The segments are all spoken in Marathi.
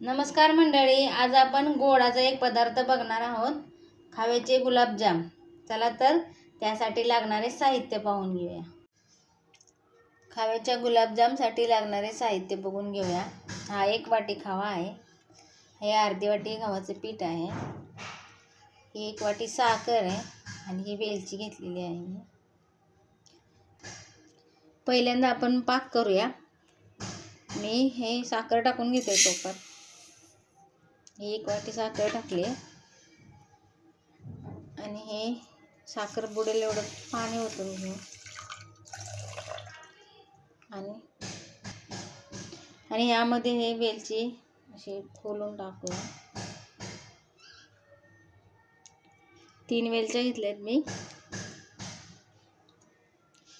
नमस्कार मंडळी आज आपण गोडाचा एक पदार्थ बघणार आहोत खाव्याचे गुलाबजाम. चला तर त्यासाठी लागणारे साहित्य पाहून घेऊया. खाव्याच्या गुलाबजामसाठी लागणारे साहित्य बघून घेऊया. हा एक वाटी खावा आहे. हे अर्धी वाटी गव्हाचं पीठ आहे. ही एक वाटी साखर आहे आणि ही वेलची घेतलेली आहे मी. पहिल्यांदा आपण पाक करूया. मी हे साखर टाकून घेते टोपर ही एक वाटी साखर टाकली. आणि हे साखर बुडेल एवढं पाणी होतं घेऊ. आणि आणि यामध्ये हे वेलची अशी खोलून टाकूया तीन वेलच्या घेतल्यात मी.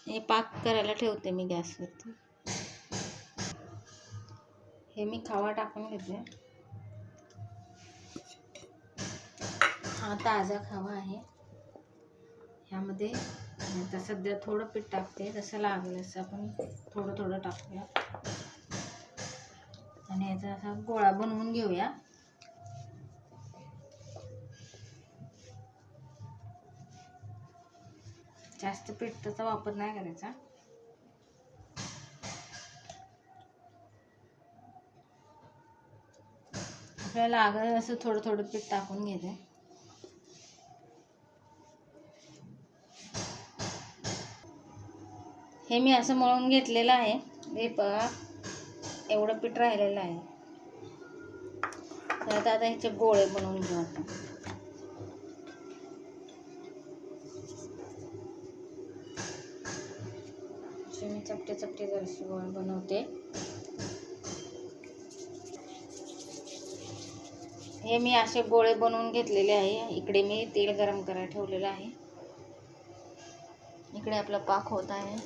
हे पाक करायला ठेवते मी गॅसवरती. हे मी खावा टाकून घेते. हा ताजा खवा आहे. ह्यामध्ये आता सध्या थोडं पीठ टाकते. जसं लागेल असं आपण थोडं थोडं टाकूया. आणि याचा असा गोळा बनवून घेऊया. जास्त पिठाचा वापर नाही करायचा. आपल्याला लागेल असं थोडं थोडं पीठ टाकून घेते. हे मी असं मळून घेतलेलं आहे. हे पहा एवढं पीठ राहिलेलं आहे. तर आता ह्याचे गोळे बनवून घेऊ आता मी चपटे चपटे जरासे गोळे बनवते. हे मी असे गोळे बनवून घेतलेले आहे. इकडे मी तेल गरम करायला ठेवलेलं आहे. इकडे आपला पाक होत आहे.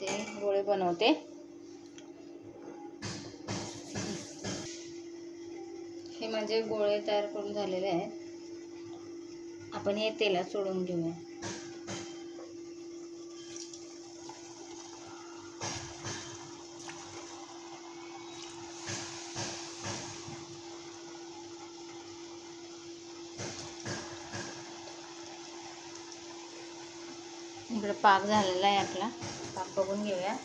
ते गोळे बनवते. हे माझे गोळे तयार करून झालेले आहेत. आपण हे तेलात सोडून घेऊया. इकडे पाक झालेला आहे आपला. पाक बघून घेऊया.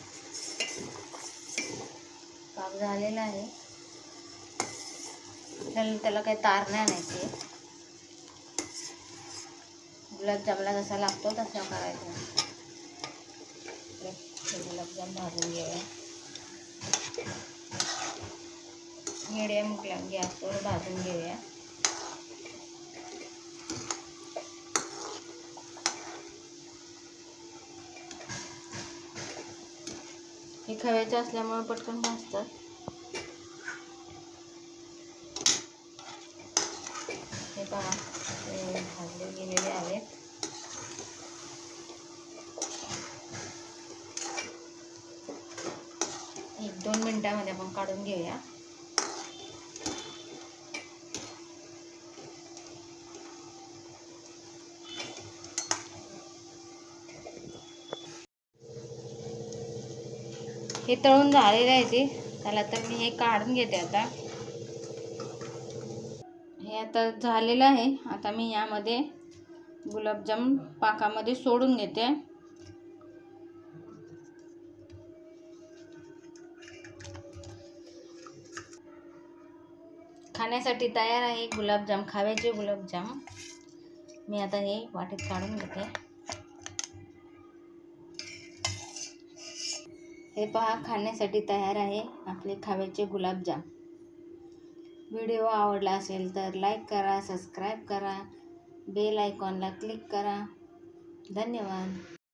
पाक झालेला आहे. आपल्याला त्याला काही तार नाही आणायची. गुलाबजामला जसा लागतो तसा करायचा. गुलाबजाम भाजून घेऊया. मिडियम गॅसवर भाजून घेऊया. हे खव्याचे असल्यामुळे पटकन भाजतात. हे पहा भाजले गेलेले आहेत. एक दोन मिनटामध्ये आपण काढून घेऊया. हे तळून झालेलं आहे ते. त्याला तर मी हे काढून घेते आता. हे आता झालेलं आहे. आता मी यामध्ये गुलाबजाम पाकामध्ये सोडून घेते. खाण्यासाठी तयार आहे गुलाबजाम खाव्याचे गुलाबजाम. मी आता हे वाटेत काढून घेते. हे पहा खाण्यासाठी तयार आहे आपले खाव्याचे गुलाबजाम. व्हिडिओ आवडला असेल तर लाईक करा सबस्क्राईब करा बेल आयकॉनला क्लिक करा. धन्यवाद.